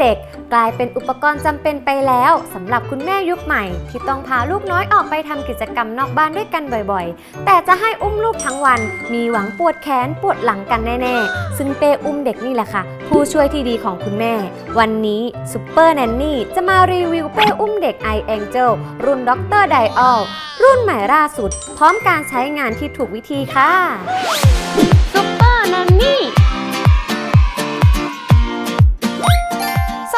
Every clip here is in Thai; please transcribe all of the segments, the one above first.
เด็ก กลายเป็นอุปกรณ์จำเป็นไปแล้วสำหรับคุณแม่ยุคใหม่ ที่ต้องพาลูกน้อยออกไปทำกิจกรรมนอกบ้านด้วยกันบ่อยๆ แต่จะให้อุ้มลูกทั้งวัน มีหวังปวดแขนปวดหลังกันแน่ๆ ซึ่งเป้อุ้มเด็กนี่แหละค่ะ ผู้ช่วยที่ดีของคุณแม่ วันนี้ซูเปอร์แนนนี่จะมารีวิวเป้อุ้มเด็ก i Angel รุ่นด็อกเตอร์ไดออลรุ่นใหม่ล่าสุด พร้อมการใช้งานที่ถูกวิธีค่ะ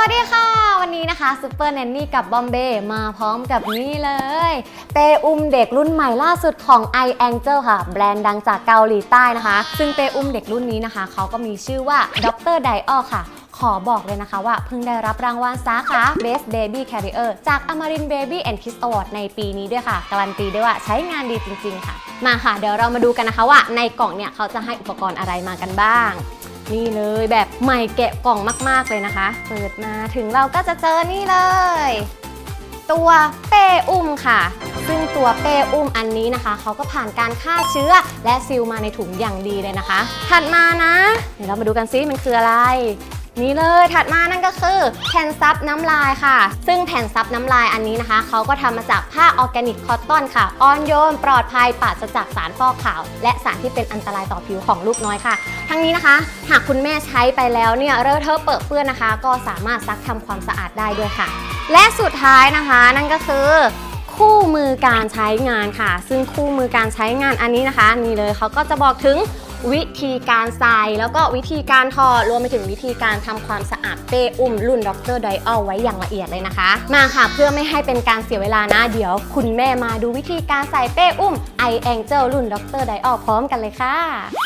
วัสดีค่ะ วันนี้นะคะซูเปอร์แนนนี่กับบอมเบย์มาพร้อมกับนี่เลย เปอุ้มเด็กรุ่นใหม่ล่าสุดของ i Angel ค่ะ แบรนด์ดังจากเกาหลีใต้นะคะ ซึ่งเปอุ้มเด็กรุ่นนี้นะคะ เขาก็มีชื่อว่าดรไดออค่ะขอบอกเลยนะคะว่าเพิ่งได้รับรางวัลสาขา Best Baby Carrier จาก Amarin Baby and Kids Award ในปีนี้ด้วยค่ะ การันตีด้วยว่าใช้งานดีจริง ๆ ค่ะ มาค่ะ เดี๋ยวเรามาดูกันนะคะว่าในกล่องเนี่ยเขาจะให้อุปกรณ์อะไรมากันบ้าง นี่เลยแบบใหม่แกะกล่องมากๆเลยนะคะ เปิดมาถึงเราก็จะเจอนี่เลย ตัวเป้อุ้มค่ะ ซึ่งตัวเป้อุ้มอันนี้นะคะเขาก็ผ่านการฆ่าเชื้อและซิลมาในถุงอย่างดีเลยนะคะ ถัดมานะเดี๋ยวเรามาดูกันซิมันคืออะไร นี่เลยถัดมานั่นก็คือแผ่นซับน้ำลายค่ะ ซึ่งแผ่นซับน้ำลายอันนี้นะคะ เขาก็ทำมาจากผ้าออร์แกนิกคอตตอนค่ะอ่อนโยนปลอดภัยปราศจากสารฟอกขาว และสารที่เป็นอันตรายต่อผิวของลูกน้อยค่ะ ทั้งนี้นะคะ หากคุณแม่ใช้ไปแล้วเนี่ยเรอะเทอะเปิดเปื้อนนะคะ ก็สามารถซักทำความสะอาดได้ด้วยค่ะ และสุดท้ายนะคะ นั่นก็คือคู่มือการใช้งานค่ะ ซึ่งคู่มือการใช้งานอันนี้นะคะนี่เลยเขาก็จะบอกถึง วิธีการใส่แล้วก็วิธีการถอดรวมไปถึงวิธีการทำความสะอาดเป้อุ้มรุ่นดรไดออลไว้อย่างละเอียดเลยนะคะ มาค่ะเพื่อไม่ให้เป็นการเสียเวลานะ เดี๋ยวคุณแม่มาดูวิธีการใส่เป้อุ้ม i Angel รุ่นดรไดออลพร้อมกันเลยค่ะ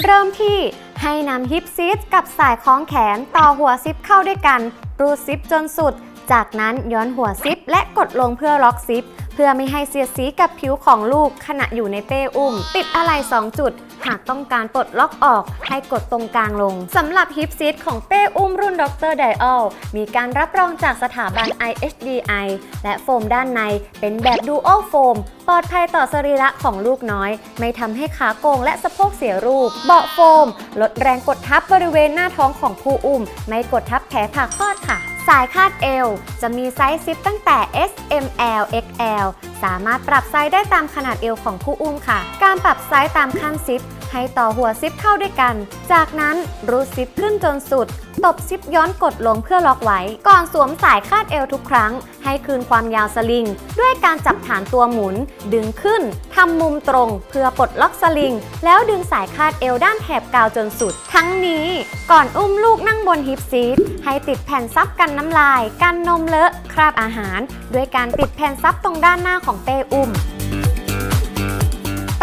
เริ่มที่ให้นำฮิปซิปกับสายคล้องแขนต่อหัวซิปเข้าด้วยกัน รูดซิปจนสุด จากนั้นย้อนหัวซิปและกดลงเพื่อล็อกซิป เพื่อไม่ให้เสียดสีกับผิวของลูกขณะอยู่ในเป้อุ้มปิดอะไร2จุด หากต้องการปลดล็อกออก ให้กดตรงกลางลงสำหรับฮิปซิทของเป้อุ้มรุ่นดรไดออลมีการรับรองจากสถาบัน IHDI และโฟมด้านในเป็นแบบดูอัลโฟมปลอดภัยต่อสรีระของลูกน้อย ไม่ทำให้ขาโกงและสะโพกเสียรูป เบาะโฟม ลดแรงกดทับบริเวณหน้าท้องของผู้อุ้ม ไม่กดทับแผลผ่าคลอดค่ะ สายคาดเอว จะมีไซส์ซิปตั้งแต่ S M L X L สามารถปรับไซส์ได้ตามขนาดเอวของผู้อุ้มค่ะ การปรับไซส์ตามขั้นซิป ให้ต่อหัวซิปเข้าด้วยกัน จากนั้นรูดซิปขึ้นจนสุด ตบซิปย้อนกดลงเพื่อล็อกไว้ ก่อนสวมสายคาดเอวทุกครั้ง ให้คืนความยาวสลิง ด้วยการจับฐานตัวหมุน ดึงขึ้นทำมุมตรงเพื่อปลดล็อกสลิง แล้วดึงสายคาดเอวด้านแถบกาวจนสุด ทั้งนี้ก่อนอุ้มลูกนั่งบนฮิปซีทให้ติดแผ่นซับกันน้ำลาย กันนมเลอะ คราบอาหาร ด้วยการติดแผ่นซับตรงด้านหน้าของเป้อุ้ม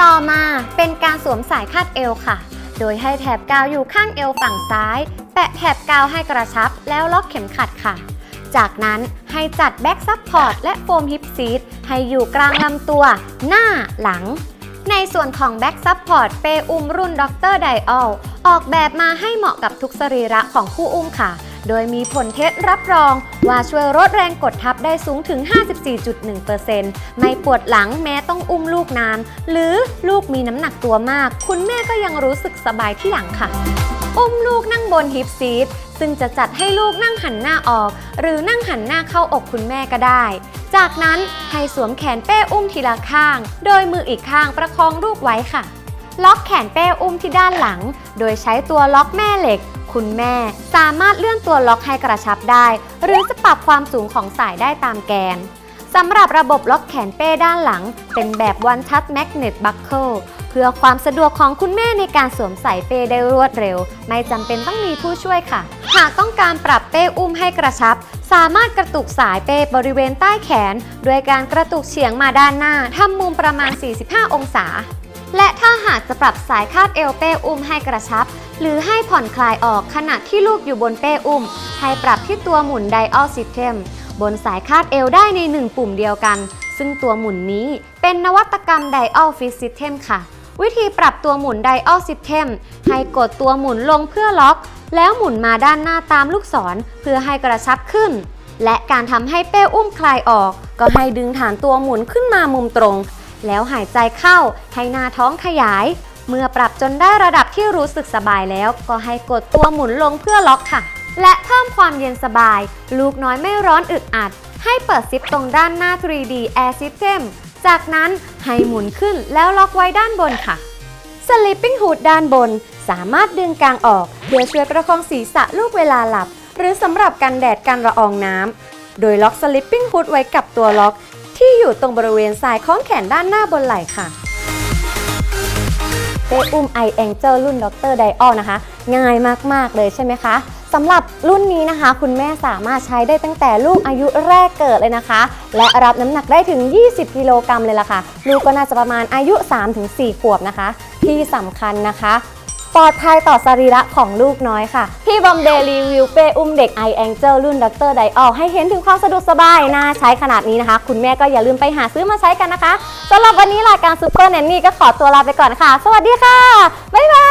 ต่อมาเป็นการสวมสายคาดเอวค่ะ โดยให้แถบกาวอยู่ข้างเอวฝั่งซ้าย แปะแถบกาวให้กระชับแล้วล็อกเข็มขัดค่ะ จากนั้นให้จัดแบ็กซับพอร์ตและโฟมฮิปซีทให้อยู่กลางลำตัว หน้าหลัง ในส่วนของแบ็กซับพอร์ตเปอุ้มรุ่นด็อกเตอร์ไดออลออกแบบมาให้เหมาะกับทุกสรีระของผู้อุ้มค่ะ โดยมีผลเทสรับรอง ว่าช่วยลดแรงกดทับได้สูงถึง 54.1%ไม่ปวดหลังแม้ต้องอุ้มลูกนาน หรือลูกมีน้ำหนักตัวมาก คุณแม่ก็ยังรู้สึกสบายที่หลังค่ะ อุ้มลูกนั่งบนฮิปซีทซึ่งจะจัดให้ลูกนั่งหันหน้าออก หรือนั่งหันหน้าเข้าอกคุณแม่ก็ได้ จากนั้นให้สวมแขนเป้อุ้มทีละข้าง โดยมืออีกข้างประคองลูกไว้ค่ะ ล็อกแขนเป้อุ้มที่ด้านหลัง โดยใช้ตัวล็อกแม่เหล็ก คุณแม่ สามารถเลื่อนตัวล็อกให้กระชับได้ หรือจะปรับความสูงของสายได้ตามแกนสำหรับระบบล็อกแขนเป้ด้านหลัง เป็นแบบ One Touch Magnet Buckle เพื่อความสะดวกของคุณแม่ในการสวมใส่เป้ได้รวดเร็ว ไม่จำเป็นต้องมีผู้ช่วยค่ะ หากต้องการปรับเป้อุ้มให้กระชับ สามารถกระตุกสายเป้บริเวณใต้แขน ด้วยการกระตุกเฉียงมาด้านหน้าทำมุมประมาณ 45 องศา และถ้าหากจะปรับสายคาดเอวเป้อุ้มให้กระชับ หรือให้ผ่อนคลายออกขณะที่ลูกอยู่บนเป้อุ้ม ให้ปรับที่ตัวหมุนไดอ l ลซิ s เ m บนสายคาดเอวได้ใน1ปุ่มเดียวกัน ซึ่งตัวหมุนนี้เป็นนวัตกรรมไดอ l ลฟิ s ซิ t e m ค่ะ วิธีปรับตัวหมุนไดอ l ลซิ s เ m ให้กดตัวหมุนลงเพื่อล็อก แล้วหมุนมาด้านหน้าตามลูกศรเพื่อให้กระชับขึ้น และการทำให้เป้อุ้มคลายออก ก็ให้ดึงฐานตัวหมุนขึ้นมามุมตรง แล้วหายใจเข้าให้หน้าท้องขยาย เมื่อปรับจนได้ระดับที่รู้สึกสบายแล้ว ก็ให้กดตัวหมุนลงเพื่อล็อกค่ะ และเพิ่มความเย็นสบาย ลูกน้อยไม่ร้อนอึดอัด ให้เปิดซิปตรงด้านหน้า 3D Air System จากนั้นให้หมุนขึ้นแล้วล็อกไว้ด้านบนค่ะ Sleeping Hood ด้านบน สามารถดึงกางออกเพื่อช่วยประคองศีรษะลูกเวลาหลับ หรือสำหรับกันแดดกันละอองน้ำโดยล็อก Sleeping Hood ไว้กับตัวล็อก ที่อยู่ตรงบริเวณสายคล้องแขนด้านหน้าบนไหล่ค่ะเป้อุ้ม i Angel รุ่นดรไดออนะคะ ง่ายมาก ๆ เลยใช่ไหมคะสำหรับรุ่นนี้นะคะ คุณแม่สามารถใช้ได้ตั้งแต่ลูกอายุแรกเกิดเลยนะคะ และรับน้ำหนักได้ถึง 20 กิโลกรัมเลยล่ะค่ะ ลูกก็น่าจะประมาณอายุ 3-4 ขวบนะคะ ที่สำคัญนะคะ ปลอดภัยต่อสรีระของลูกน้อยค่ะ พี่บอมเดลีวิวเป้อุ้มเด็ก i อ n g e l รุ่นดรไดออให้เห็นถึงความสะดวกสบายน่าใช้ขนาดนี้นะคะ คุณแม่ก็อย่าลืมไปหาซื้อมาใช้กันนะคะสำหรับวันนี้รายการซูเปอร์แนนนี่ก็ขอตัวลาไปก่อนค่ะ สวัสดีค่ะ บ๊ายบาย